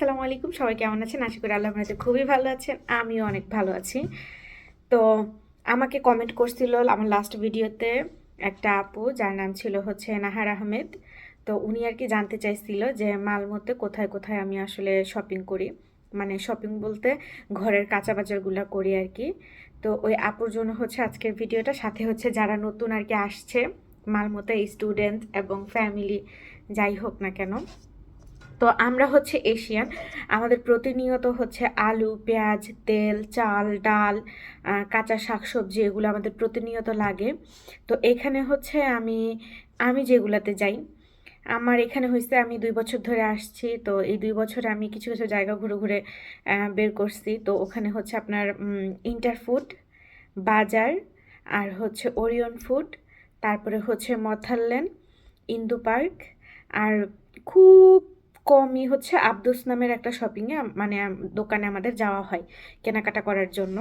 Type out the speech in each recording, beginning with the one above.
আসসালামু আলাইকুম। সবাই কেমন আছেন? আশা করি আল্লাহ রাতে খুবই ভালো আছেন। আমিও অনেক ভালো আছি। তো আমাকে কমেন্ট করছিল আমার লাস্ট ভিডিওতে একটা আপু, যার নাম ছিল হচ্ছে নাহার আহমেদ। তো উনি আর কি জানতে চাইছিল যে মালমতে কোথায় কোথায় আমি আসলে শপিং করি। মানে শপিং বলতে ঘরের কাঁচা বাজারগুলো করি আর কি। তো ওই আপুর জন্য হচ্ছে আজকের ভিডিওটা সাথে হচ্ছে যারা নতুন আর কি আসছে মালমতে স্টুডেন্ট এবং ফ্যামিলি যাই হোক না কেন। তো আমরা হচ্ছে এশিয়ান। আমাদের প্রতিনিয়ত হচ্ছে আলু, পেঁয়াজ, তেল, চাল, ডাল কাঁচা শাকসবজি এগুলো আমাদের প্রতিনিয়ত লাগে। তো এখানে হচ্ছে আমি আমি যেগুলাতে যাই, আমার এখানে হয়েছে আমি দুই বছর ধরে আসছি, তো এই দুই বছরে আমি কিছু কিছু জায়গা ঘুরে ঘুরে বের করছি। তো ওখানে হচ্ছে আপনার ইন্টার ফুড, বাজার, আর হচ্ছে ওরিয়ন ফুড, তারপরে হচ্ছে মথারল্যান্ড, ইন্দু পার্ক, আর খুব কমই হচ্ছে আবদুস নামের একটা শপিংয়ে মানে দোকানে আমাদের যাওয়া হয় কেনাকাটা করার জন্য।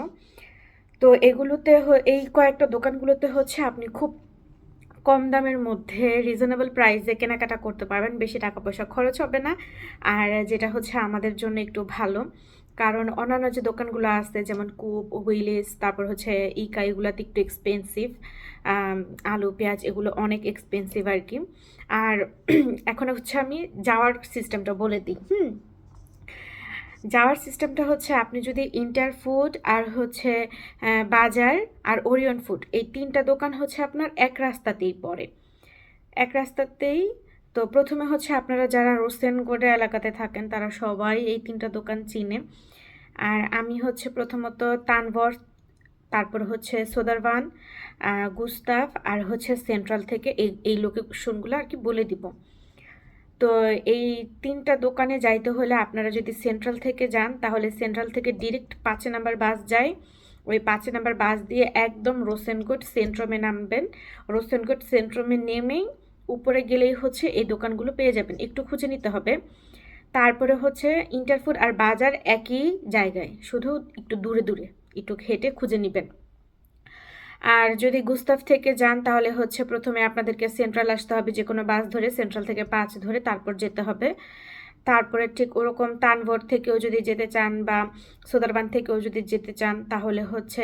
তো এগুলোতে এই কয়েকটা দোকানগুলোতে হচ্ছে আপনি খুব কম দামের মধ্যে রিজনেবল প্রাইসে কেনাকাটা করতে পারবেন, বেশি টাকা পয়সা খরচ হবে না। আর যেটা হচ্ছে আমাদের জন্য একটু ভালো। কারণ অন্যান্য যে দোকানগুলো আছে, যেমন কুপ, হুইলিস, তারপর হচ্ছে ইকা, এগুলোতে একটু এক্সপেন্সিভ আলু, পেঁয়াজ, এগুলো অনেক এক্সপেন্সিভ আর কি। আর এখন হচ্ছে আমি যাওয়ার সিস্টেমটা বলে দিই, হুম? যাওয়ার সিস্টেমটা হচ্ছে আপনি যদি ইন্টার ফুড আর হচ্ছে বাজার আর ওরিয়ন ফুড এই তিনটা দোকান হচ্ছে আপনার এক রাস্তাতেই পড়ে। এক রাস্তাতেই তো প্রথমে হচ্ছে আপনারা যারা রোসেনগড়ে এলাকাতে থাকেন, তারা সবাই এই তিনটা দোকান চিনে। আর আমি হচ্ছে প্রথমত তানভর, তারপর হচ্ছে সোদারবান গুস্তাফ আর হচ্ছে সেন্ট্রাল থেকে এই এই লোকেশনগুলো আর কি বলে দিব। তো এই তিনটা দোকানে যাইতে হলে আপনারা যদি সেন্ট্রাল থেকে যান, তাহলে সেন্ট্রাল থেকে ডিরেক্ট পাঁচে নাম্বার বাস যায়। ওই পাঁচ নাম্বার বাস দিয়ে একদম রোসেনকোট সেন্ট্রমে নামবেন। রোসেনকোট সেন্ট্রমে নেমেই উপরে গেলেই হচ্ছে এই দোকানগুলো পেয়ে যাবেন। একটু খুঁজে নিতে হবে। তারপরে হচ্ছে ইন্টারফুড আর বাজার একই জায়গায়, শুধু একটু দূরে দূরে, একটু হেঁটে খুঁজে নেবেন। আর যদি গুস্তাফ থেকে যান, তাহলে হচ্ছে প্রথমে আপনাদেরকে সেন্ট্রাল আসতে হবে যে কোনো বাস ধরে সেন্ট্রাল থেকে পাঁচ ধরে তারপর যেতে হবে। তারপরে ঠিক ওরকম তানভর থেকেও যদি যেতে চান বা সোদারবান থেকেও যদি যেতে চান, তাহলে হচ্ছে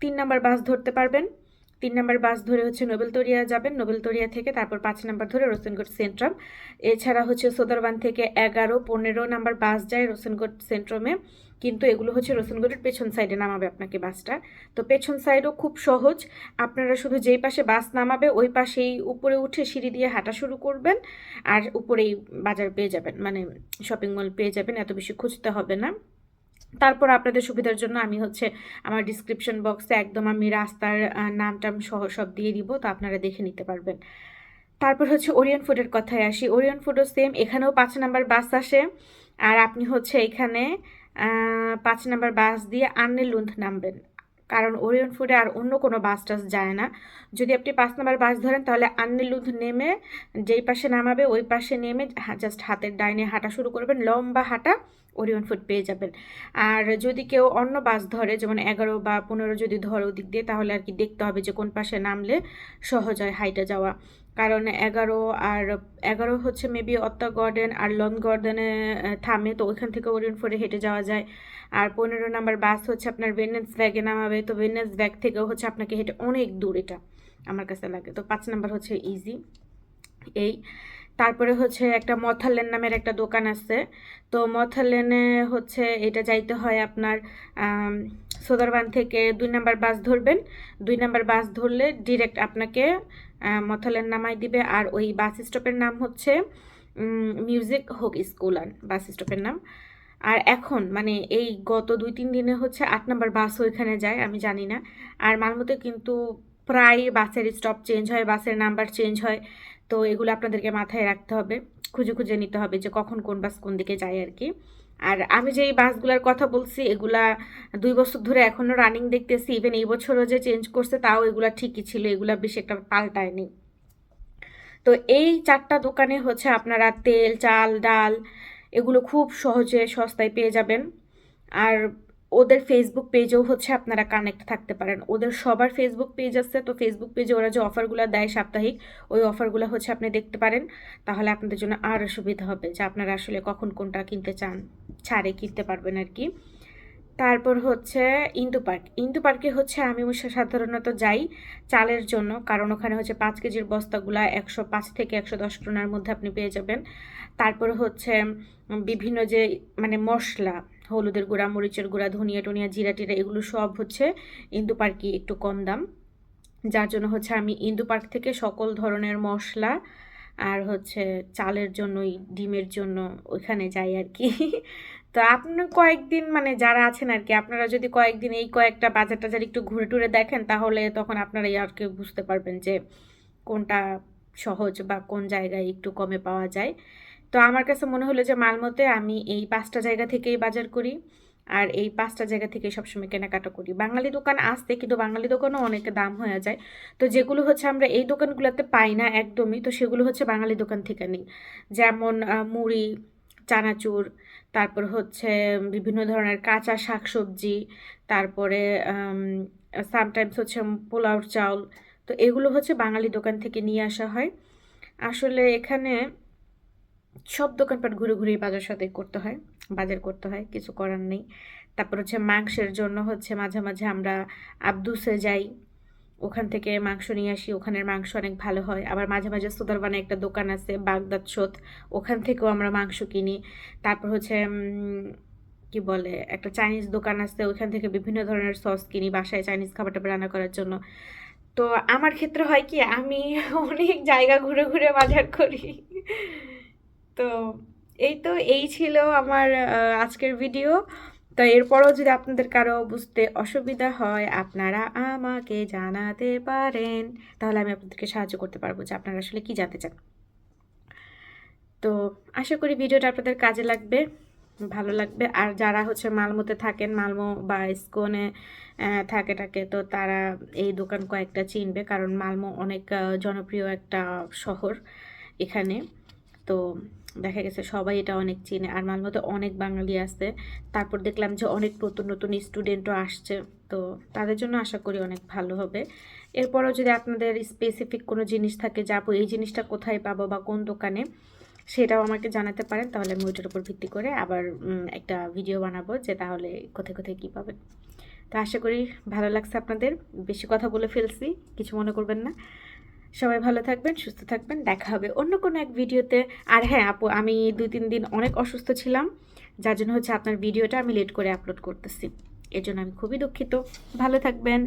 তিন নাম্বার বাস ধরতে পারবেন। তিন নাম্বার বাস ধরে হচ্ছে নোবেলতরিয়া যাবেন। নোবেলতরিয়া থেকে তারপর পাঁচ নাম্বার ধরে রোশনগড় সেন্ট্রাম। এছাড়া হচ্ছে সোদারবান থেকে এগারো, পনেরো নাম্বার বাস যায় রোশনগড় সেন্ট্রামে। কিন্তু এগুলো হচ্ছে রোশনগড়ের পেছন সাইডে নামাবে আপনাকে বাসটা। তো পেছন সাইডও খুব সহজ। আপনারা শুধু যেই পাশে বাস নামাবে, ওই পাশেই উপরে উঠে সিঁড়ি দিয়ে হাঁটা শুরু করবেন আর উপরেই বাজার পেয়ে যাবেন। মানে শপিং মল পেয়ে যাবেন, এত বেশি খুঁজতে হবে না। তারপর আপনাদের সুবিধার জন্য আমি হচ্ছে আমার ডিসক্রিপশন বক্সে একদম আমি রাস্তার নাম টাম সহ সব দিয়ে দিব, তো আপনারা দেখে নিতে পারবেন। তারপর হচ্ছে ওরিয়ন ফুডের কথায় আসি। ওরিয়ন ফুডও সেম এখানেও পাঁচ নাম্বার বাস আসে। আর আপনি হচ্ছে এখানে পাঁচ নাম্বার বাস দিয়ে আন্নেলুন্থ নামবেন। কারণ ওরিয়ন ফুডে আর অন্য কোনো বাস টাস যায় না। যদি আপনি পাঁচ নাম্বার বাস ধরেন, তাহলে আন্নেলুন্থ নেমে যেই পাশে নামাবে, ওই পাশে নেমে জাস্ট হাতের ডাইনে হাঁটা শুরু করবেন। লম্বা হাঁটা ওরিয়ন ফুড পেয়ে যাবেন। আর যদি কেউ অন্য বাস ধরে, যেমন এগারো বা পনেরো যদি ধরো দিক দিয়ে, তাহলে আর কি দেখতে হবে যে কোন পাশে নামলে সহজ হয় হাইটে যাওয়া। কারণ এগারো আর এগারো হচ্ছে মেবি অত্তা গার্ডেন আর লং গার্ডেনে থামে, তো ওইখান থেকে ওরিয়ন ফুডে হেঁটে যাওয়া যায়। আর পনেরো নাম্বার বাস হচ্ছে আপনার ভেনেস ব্যাগে নামাবে, তো ভেনেস ব্যাগ থেকেও হচ্ছে আপনাকে হেঁটে অনেক দূর এটা আমার কাছে লাগে। তো পাঁচ নাম্বার হচ্ছে ইজি এই তারপরে হচ্ছে একটা মথালেন নামের একটা দোকান আছে। তো মথালেনে হচ্ছে এটা যাইতে হয় আপনার সোদারবান থেকে দুই নাম্বার বাস ধরবেন। দুই নাম্বার বাস ধরলে ডিরেক্ট আপনাকে মথালেন নামাই দিবে। আর ওই বাস স্টপের নাম হচ্ছে মিউজিক হোক স্কুল বাস স্টপের নাম। আর এখন মানে এই গত দুই তিন দিনে হচ্ছে আট নাম্বার বাস ওইখানে যায়, আমি জানি না। আর মালমতে কিন্তু প্রায় বাসের স্টপ চেঞ্জ হয়, বাসের নাম্বার চেঞ্জ হয়। তো এগুলো আপনাদেরকে মাথায় রাখতে হবে, খুঁজে খুঁজে নিতে হবে যে কখন কোন বাস কোন দিকে যায় আর কি। আর আমি যে এই বাসগুলোর কথা বলছি, এগুলা দুই বছর ধরে এখনও রানিং দেখতেছি ইভেন এই বছরও যে চেঞ্জ করছে তাও এগুলা ঠিকই ছিল, এগুলা বেশি একটা পাল্টায়নি। তো এই চারটা দোকানে হচ্ছে আপনারা তেল, চাল, ডাল, এগুলো খুব সহজে সস্তায় পেয়ে যাবেন। আর ওদের ফেসবুক পেজেও হচ্ছে আপনারা কানেক্ট থাকতে পারেন। ওদের সবার ফেসবুক পেজ আছে, তো ফেসবুক পেজে ওরা যে অফারগুলো দেয় সাপ্তাহিক, ওই অফারগুলো হচ্ছে আপনি দেখতে পারেন। তাহলে আপনাদের জন্য আরও সুবিধা হবে যে আপনারা আসলে কখন কোনটা কিনতে চান, ছাড়ে কিনতে পারবেন আর কি। তারপর হচ্ছে ইন্দু পার্ক ইন্দু পার্কে হচ্ছে আমি সাধারণত যাই চালের জন্য, কারণ ওখানে হচ্ছে পাঁচ কেজির বস্তাগুলা একশো পাঁচ থেকে একশো দশ টাকার মধ্যে আপনি পেয়ে যাবেন। তারপর হচ্ছে বিভিন্ন যে মানে মশলা হলুদের গুঁড়া, মরিচের গুঁড়া, ধনিয়া টনিয়া, জিরা টিরা, এগুলো সব হচ্ছে ইন্দু পার্কে একটু কম দাম। যার জন্য হচ্ছে আমি ইন্দু পার্ক থেকে সকল ধরনের মশলা আর হচ্ছে চালের জন্য ডিমের জন্য ওইখানে যাই আর কি। তো আপনার কয়েকদিন মানে যারা আছেন আর কি, আপনারা যদি কয়েকদিন এই কয়েকটা বাজার টাজার একটু ঘুরে টুরে দেখেন, তাহলে তখন আপনারা আর কি বুঝতে পারবেন যে কোনটা সহজ বা কোন জায়গায় একটু কমে পাওয়া যায়। তো আমার কাছে মনে হলো যে মালমতে আমি এই পাঁচটা জায়গা থেকেই বাজার করি আর এই পাঁচটা জায়গা থেকে সবসময় কেনাকাটা করি। বাঙালি দোকান আসতে কিন্তু বাঙালি দোকানও অনেক দাম হয়ে যায়। তো যেগুলো হচ্ছে আমরা এই দোকানগুলোতে পাই না একদমই, তো সেগুলো হচ্ছে বাঙালি দোকান থেকে নিই। যেমন মুড়ি, চানাচুর, তারপর হচ্ছে বিভিন্ন ধরনের কাঁচা শাকসবজি, তারপরে সামটাইমস হচ্ছে পোলাও চাউল। তো এগুলো হচ্ছে বাঙালি দোকান থেকে নিয়ে আসা হয়। আসলে এখানে সব দোকানপাট ঘুরে ঘুরে বাজার সাথে করতে হয়, বাজার করতে হয়, কিছু করার নেই। তারপর হচ্ছে মাংসের জন্য হচ্ছে মাঝে মাঝে আমরা আব্দুসে যাই, ওখান থেকে মাংস নিয়ে আসি, ওখানের মাংস অনেক ভালো হয়। আবার মাঝে মাঝে সুদারবানে একটা দোকান আছে, বাগদাদ সোত, ওখান থেকেও আমরা মাংস কিনি। তারপর হচ্ছে কি বলে, একটা চাইনিজ দোকান আছে, ওইখান থেকে বিভিন্ন ধরনের সস কিনি, বাসায় চাইনিজ খাবারটা রান্না করার জন্য। তো আমার ক্ষেত্রে হয় কি, আমি অনেক জায়গা ঘুরে ঘুরে বাজার করি। তো এই তো এই ছিল আমার আজকের ভিডিও তো এরপরও যদি আপনাদের কারও বুঝতে অসুবিধা হয়, আপনারা আমাকে জানাতে পারেন। তাহলে আমি আপনাদেরকে সাহায্য করতে পারব যে আপনারা আসলে কি জানতে চান। তো আশা করি ভিডিওটা আপনাদের কাজে লাগবে, ভালো লাগবে। আর যারা হচ্ছে মালমোতে থাকেন, মালমো বা ইস্কনে থাকে থাকে, তো তারা এই দোকান কয়েকটা চিনবে। কারণ মালমো অনেক জনপ্রিয় একটা শহর এখানে। তো দেখা গেছে সবাই এটা অনেক চিনে। আর মালমোতে অনেক বাঙালি আছে। তারপর দেখলাম যে অনেক নতুন নতুন স্টুডেন্টও আসছে। তো তাদের জন্য আশা করি অনেক ভালো হবে। এরপরও যদি আপনাদের স্পেসিফিক কোনো জিনিস থাকে যাব এই জিনিসটা কোথায় পাবো বা কোন দোকানে? সেটাও আমাকে জানাতে পারেন। তাহলে আমি ওইটার উপর ভিত্তি করে আবার একটা ভিডিও বানাবো যে, তাহলে কোথায় কোথায় কী পাবেন? তো আশা করি ভালো লাগছে আপনাদের। বেশি কথা বলে ফেলছি, কিছু মনে করবেন না। সবাই ভালো থাকবেন, সুস্থ থাকবেন, দেখা হবে অন্য কোনো এক ভিডিওতে। আর হ্যাঁ আপু, আমি দুই তিন দিন অনেক অসুস্থ ছিলাম, যার জন্য হচ্ছে আপনার ভিডিওটা আমি লেট করে আপলোড করতেছি। এজন্য জন্য আমি খুবই দুঃখিত। ভালো থাকবেন।